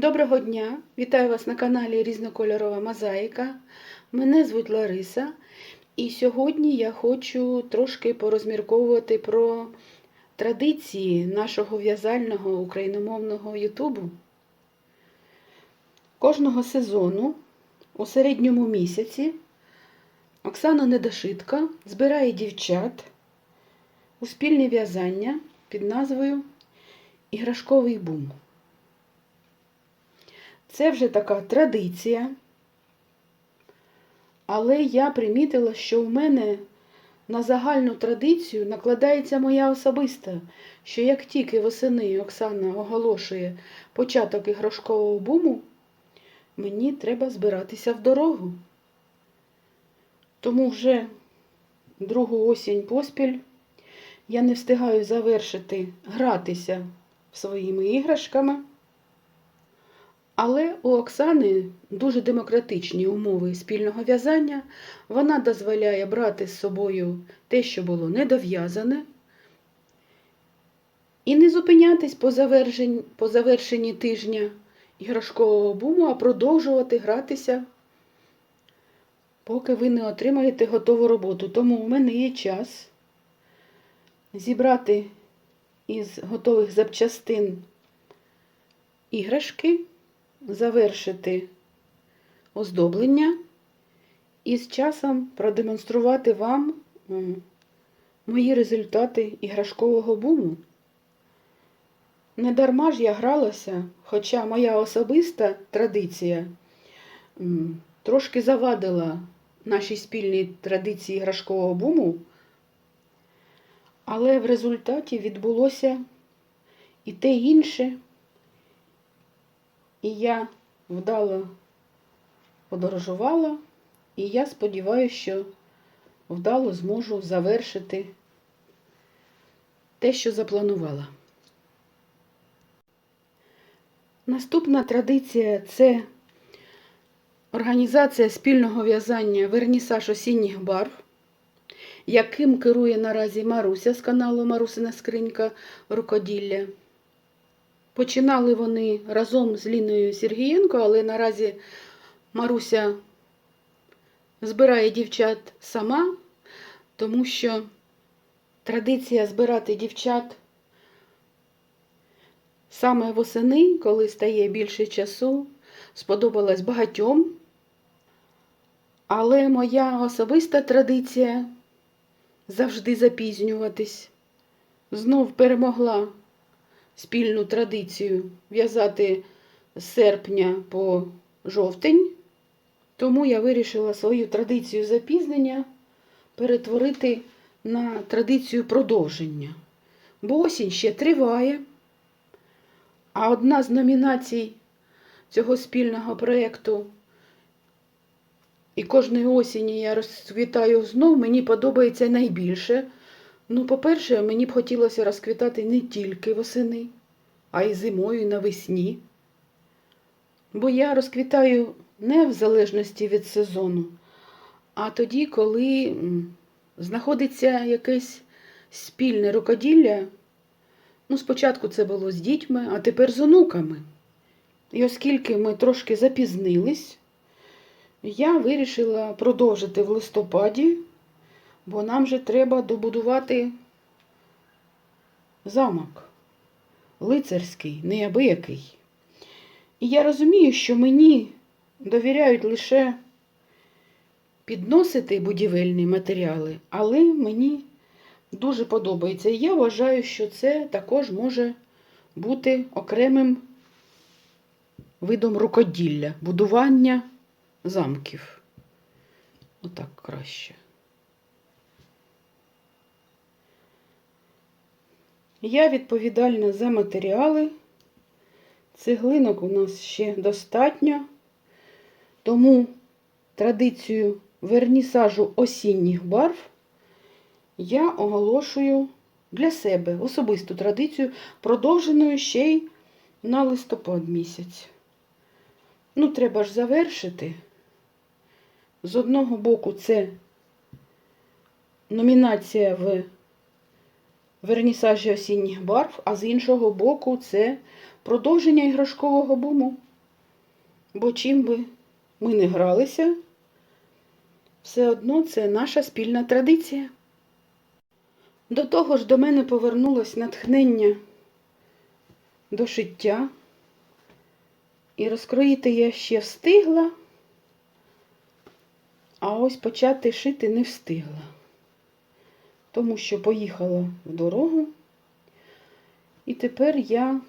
Доброго дня! Вітаю вас на каналі Різнокольорова Мозаїка. Мене звуть Лариса, і сьогодні я хочу трошки порозмірковувати про традиції нашого в'язального україномовного Ютубу. Кожного сезону у середньому місяці Оксана Недошитка збирає дівчат у спільне в'язання під назвою Іграшковий бум. Це вже така традиція. Але я примітила, що в мене на загальну традицію накладається моя особиста, що як тільки восени Оксана оголошує початок іграшкового буму, мені треба збиратися в дорогу. Тому вже другу осінь поспіль я не встигаю завершити гратися своїми іграшками. Але у Оксани дуже демократичні умови спільного в'язання. Вона дозволяє брати з собою те, що було недов'язане, і не зупинятись по завершенні, по завершенні тижня іграшкового буму, а продовжувати гратися, поки ви не отримаєте готову роботу. Тому у мене є час зібрати із готових запчастин іграшки завершити оздоблення і з часом продемонструвати вам мої результати іграшкового буму. Недарма ж я гралася, хоча моя особиста традиція трошки завадила нашій спільній традиції іграшкового буму, але в результаті відбулося і те інше. І я вдало подорожувала, і я сподіваюся, що вдало зможу завершити те, що запланувала. Наступна традиція це організація спільного в'язання вернісаж осінніх барв, яким керує наразі Маруся з каналу Марусина Скринька Рукоділля. Починали вони разом з Ліною Сергієнко, але наразі Маруся збирає дівчат сама, тому що традиція збирати дівчат саме восени, коли стає більше часу, сподобалась багатьом. Але моя особиста традиція завжди запізнюватись, знов перемогла спільну традицію в'язати з серпня по жовтень, тому я вирішила свою традицію запізнення перетворити на традицію продовження. Бо осінь ще триває, а одна з номінацій цього спільного проєкту і кожної осені я розквітаю знов, мені подобається найбільше. Ну, по-перше, мені б хотілося розквітати не тільки восени, а й зимою навесні. Бо я розквітаю не в залежності від сезону, а тоді, коли знаходиться якесь спільне рукоділля. Ну, спочатку це було з дітьми, а тепер з онуками. І оскільки ми трошки запізнились, я вирішила продовжити в листопаді бо нам же треба добудувати замок лицарський, неабиякий. І я розумію, що мені довіряють лише підносити будівельні матеріали, але мені дуже подобається. І я вважаю, що це також може бути окремим видом рукоділля, будування замків. Отак краще. Я відповідальна за матеріали. Цеглинок у нас ще достатньо, тому традицію вернісажу осінніх барв я оголошую для себе особисту традицію, продовженою ще й на листопад місяць. Ну, треба ж завершити. З одного боку, це номінація в вернісажі осінніх барв, а з іншого боку, це продовження іграшкового буму. Бо чим би ми не гралися, все одно це наша спільна традиція. До того ж до мене повернулось натхнення до шиття. І розкроїти я ще встигла, а ось почати шити не встигла, тому що поїхала в дорогу. І тепер я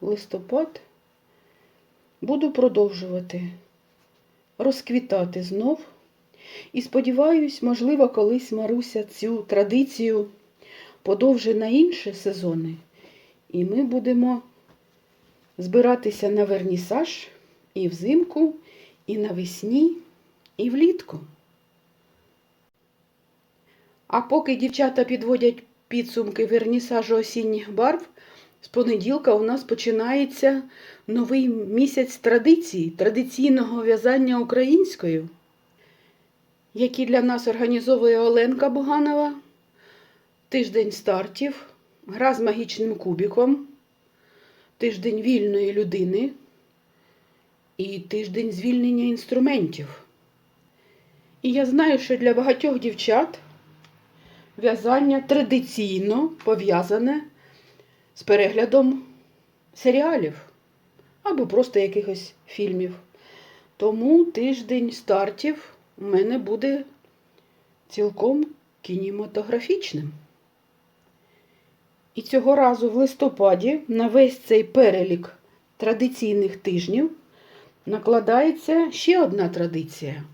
листопад буду продовжувати розквітати знов. І сподіваюсь, можливо, колись Маруся цю традицію подовжить на інші сезони. І ми будемо збиратися на вернісаж і взимку, і навесні, і влітку. А поки дівчата підводять підсумки вернісажу осінніх барв, з понеділка у нас починається новий місяць традицій, традиційного в'язання українською, які для нас організовує Оленка Буганова, тиждень стартів, гра з магічним кубіком, тиждень вільної людини і тиждень звільнення інструментів. І я знаю, що для багатьох дівчат в'язання традиційно пов'язане з переглядом серіалів або просто якихось фільмів. Тому тиждень стартів у мене буде цілком кінематографічним. І цього разу в листопаді на весь цей перелік традиційних тижнів накладається ще одна традиція.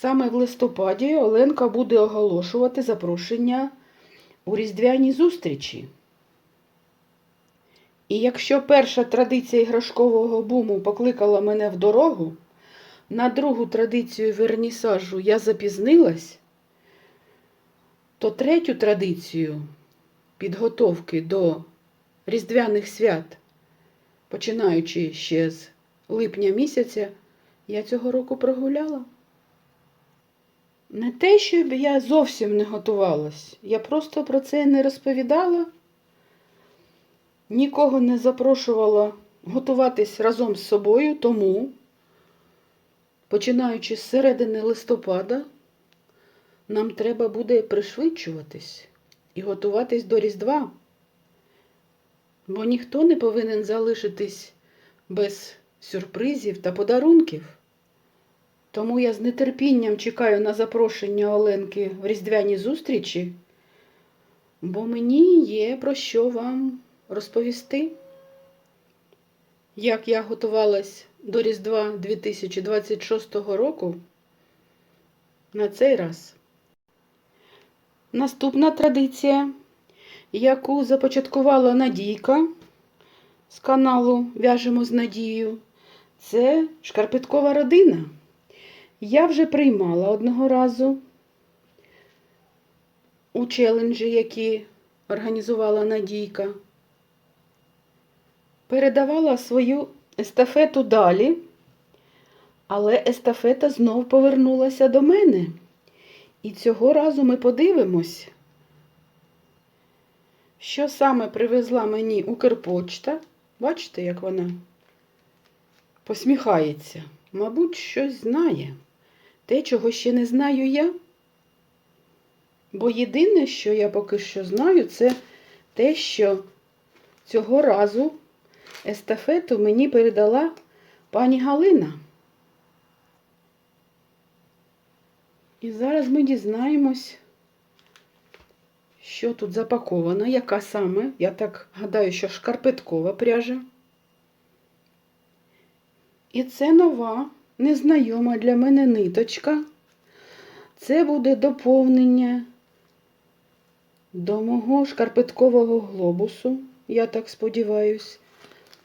Саме в листопаді Оленка буде оголошувати запрошення у різдвяні зустрічі. І якщо перша традиція іграшкового буму покликала мене в дорогу, на другу традицію вернісажу я запізнилась, то третю традицію підготовки до різдвяних свят, починаючи ще з липня місяця, я цього року прогуляла. Не те, щоб я зовсім не готувалась, я просто про це не розповідала, нікого не запрошувала готуватись разом з собою, тому, починаючи з середини листопада, нам треба буде пришвидшуватись і готуватись до Різдва. Бо ніхто не повинен залишитись без сюрпризів та подарунків. Тому я з нетерпінням чекаю на запрошення Оленки в різдвяні зустрічі, бо мені є про що вам розповісти. Як я готувалась до Різдва 2026 року на цей раз. Наступна традиція, яку започаткувала Надійка з каналу В'яжемо з Надією, це шкарпеткова родина. Я вже приймала одного разу у челенджі, які організувала Надійка. Передавала свою естафету далі, але естафета знов повернулася до мене. І цього разу ми подивимось, що саме привезла мені Укрпочта. Бачите, як вона посміхається. Мабуть, щось знає. Те, чого ще не знаю я. Бо єдине, що я поки що знаю, це те, що цього разу естафету мені передала пані Галина. І зараз ми дізнаємось, що тут запаковано, яка саме, я так гадаю, що шкарпеткова пряжа. І це нова, незнайома для мене ниточка. Це буде доповнення до мого шкарпеткового глобусу, я так сподіваюсь.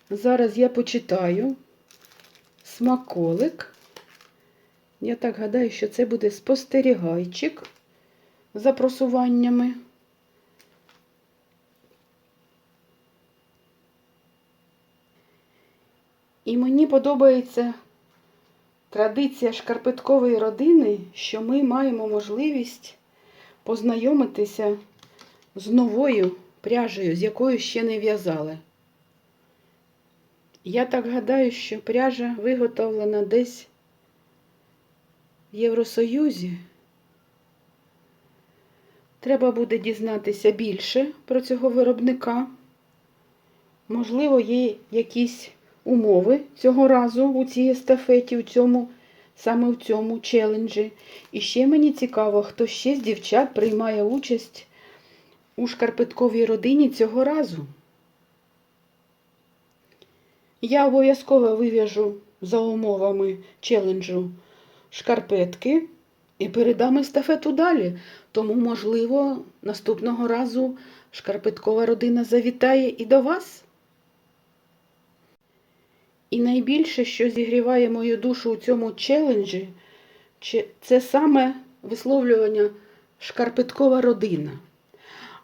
Зараз я почитаю смаколик. Я так гадаю, що це буде спостерігайчик за просуваннями. І мені подобається традиція шкарпеткової родини, що ми маємо можливість познайомитися з новою пряжею, з якою ще не в'язали. Я так гадаю, що пряжа виготовлена десь в Євросоюзі. Треба буде дізнатися більше про цього виробника. Можливо, є якісь умови цього разу у цій естафеті, у цьому, саме в цьому челенджі. І ще мені цікаво, хто ще з дівчат приймає участь у шкарпетковій родині цього разу. Я обов'язково вив'яжу за умовами челенджу шкарпетки і передам естафету далі. Тому, можливо, наступного разу шкарпеткова родина завітає і до вас. І найбільше, що зігріває мою душу у цьому челенджі, це саме висловлювання шкарпеткова родина.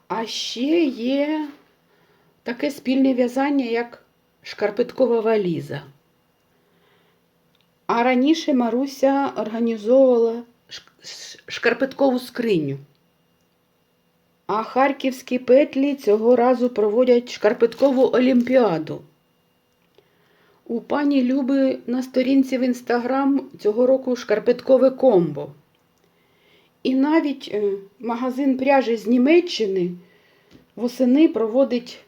А ще є таке спільне в'язання, як шкарпеткова валіза. А раніше Маруся організовувала шкарпеткову скриню. А харківські петлі цього разу проводять шкарпеткову олімпіаду. У пані Люби на сторінці в інстаграм цього року шкарпеткове комбо. І навіть е, магазин пряжі з Німеччини восени проводить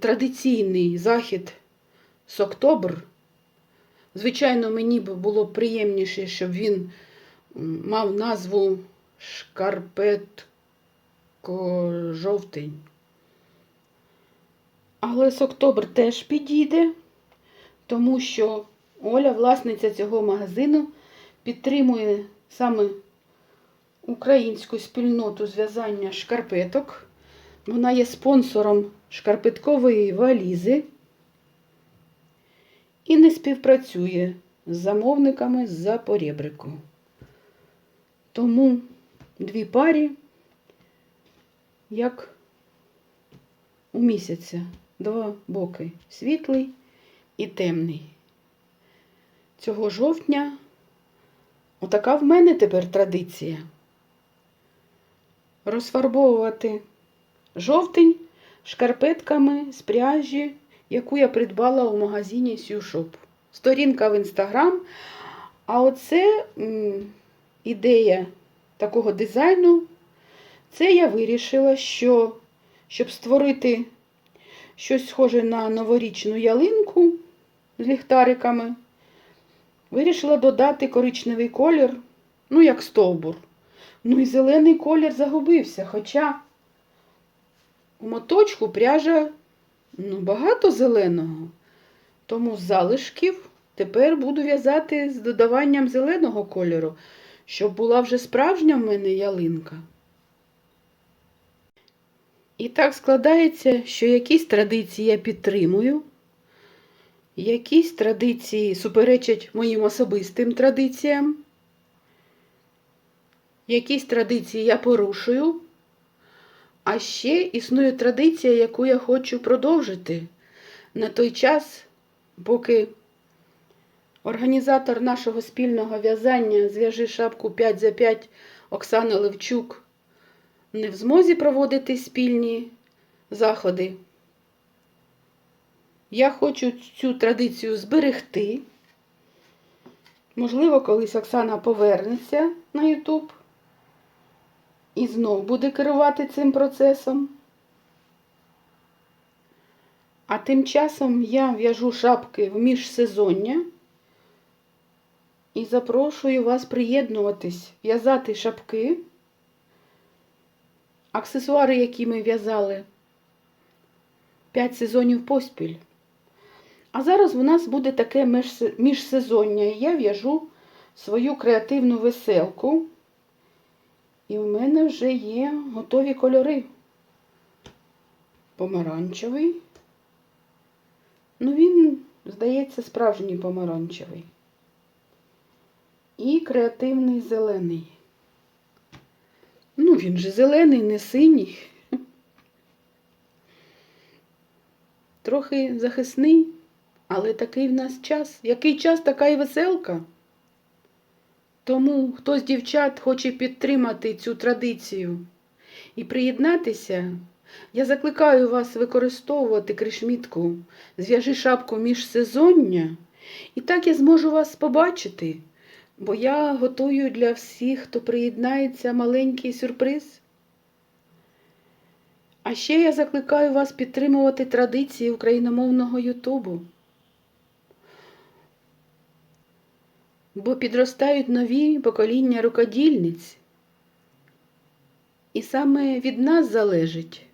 традиційний захід Соктобр. Звичайно, мені б було приємніше, щоб він мав назву Шкарпетко-жовтень. Але Соктобр теж підійде, тому що Оля, власниця цього магазину, підтримує саме українську спільноту зв'язання шкарпеток. Вона є спонсором шкарпеткової валізи і не співпрацює з замовниками з-за поребрику. Тому дві парі, як у місяця, два боки світлий і темний. Цього жовтня отака в мене тепер традиція. Розфарбовувати жовтень шкарпетками з пряжі, яку я придбала у магазині Сюшоп. Сторінка в інстаграм. А оце ідея такого дизайну. Це я вирішила, що щоб створити щось схоже на новорічну ялинку з ліхтариками, вирішила додати коричневий колір, ну, як стовбур. Ну і зелений колір загубився, хоча у моточку пряжа ну, багато зеленого. Тому з залишків тепер буду в'язати з додаванням зеленого кольору, щоб була вже справжня в мене ялинка. І так складається, що якісь традиції я підтримую, якісь традиції суперечать моїм особистим традиціям, якісь традиції я порушую, а ще існує традиція, яку я хочу продовжити. На той час, поки організатор нашого спільного в'язання зв'яжи шапку 5 за 5 Оксана Левчук не в змозі проводити спільні заходи. Я хочу цю традицію зберегти. Можливо, колись Оксана повернеться на Ютуб і знов буде керувати цим процесом. А тим часом я в'яжу шапки в міжсезоння і запрошую вас приєднуватись, в'язати шапки, аксесуари, які ми в'язали 5 сезонів поспіль. А зараз у нас буде таке міжсезоння. Я в'яжу свою креативну веселку. І в мене вже є готові кольори. Помаранчевий. Ну, він, здається, справжній помаранчевий. І креативний зелений. Ну, він же зелений, не синій. Трохи захисний, але такий в нас час. Який час, така і веселка. Тому хто з дівчат хоче підтримати цю традицію і приєднатися, Я закликаю вас використовувати кришмітку, зв'яжи шапку міжсезоння, і так я зможу вас побачити, бо я готую для всіх, хто приєднається, маленький сюрприз. А ще я закликаю вас підтримувати традиції україномовного Ютубу. Бо підростають нові покоління рукодільниць. І саме від нас залежить,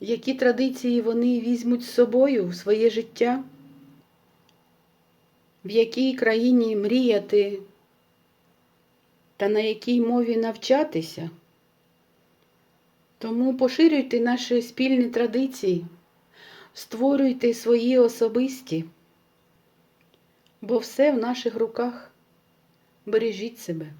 які традиції вони візьмуть з собою в своє життя, в якій країні мріяти та на якій мові навчатися. Тому поширюйте наші спільні традиції, створюйте свої особисті, бо все в наших руках. Бережіть себе.